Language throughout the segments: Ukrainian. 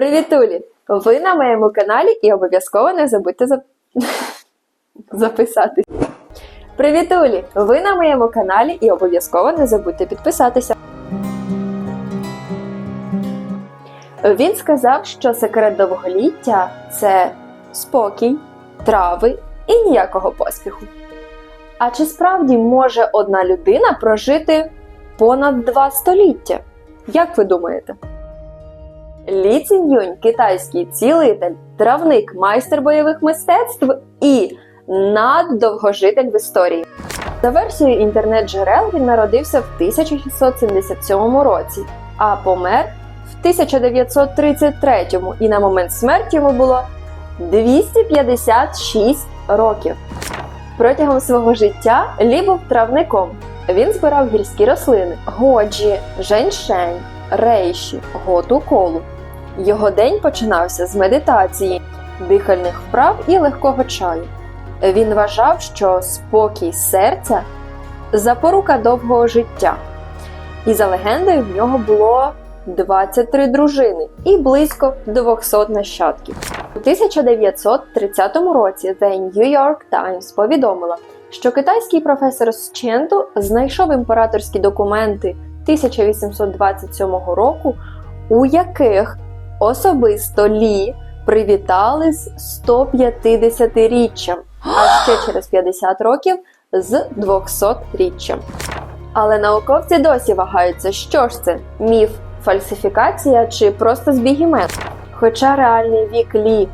Привітулі! Ви на моєму каналі і обов'язково не забудьте зап... записатись. Привітулі! Ви на моєму каналі і обов'язково не забудьте підписатися. Він сказав, що секрет довголіття це спокій, трави і ніякого поспіху. А чи справді може одна людина прожити понад два століття? Як ви думаєте? Лі Ціньюнь – китайський цілитель, травник, майстер бойових мистецтв і наддовгожитель в історії. За версією інтернет-джерел він народився в 1677 році, а помер в 1933 і на момент смерті йому було 256 років. Протягом свого життя Лі був травником. Він збирав гірські рослини годжі, женьшень, рейші, готу колу. Його день починався з медитації, дихальних вправ і легкого чаю. Він вважав, що спокій серця запорука довгого життя. І за легендою в нього було 23 дружини і близько 200 нащадків. У 1930 році The New York Times повідомила, що китайський професор з Ченту знайшов імператорські документи 1827 року, у яких особисто Лі привітали з 150-річчям, а ще через 50 років з 200-річчям. Але науковці досі вагаються, що ж це міф, фальсифікація чи просто збіг імен. Хоча реальний вік Лі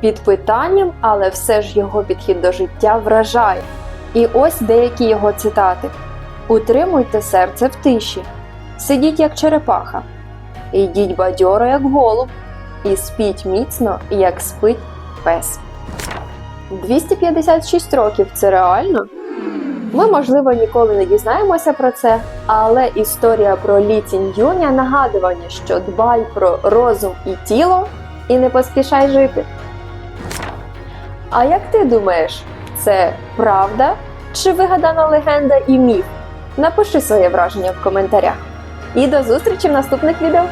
під питанням, але все ж його підхід до життя вражає. І ось деякі його цитати: Утримуйте серце в тиші, сидіть як черепаха, йдіть бадьоро, як голуб, і спіть міцно, як спить пес. 256 років це реально? Ми, можливо, ніколи не дізнаємося про це, але історія про Лі Цінь-Юня нагадування, що дбай про розум і тіло і не поспішай жити. А як ти думаєш, це правда чи вигадана легенда і міф? Напиши своє враження в коментарях. І до зустрічі в наступних відео!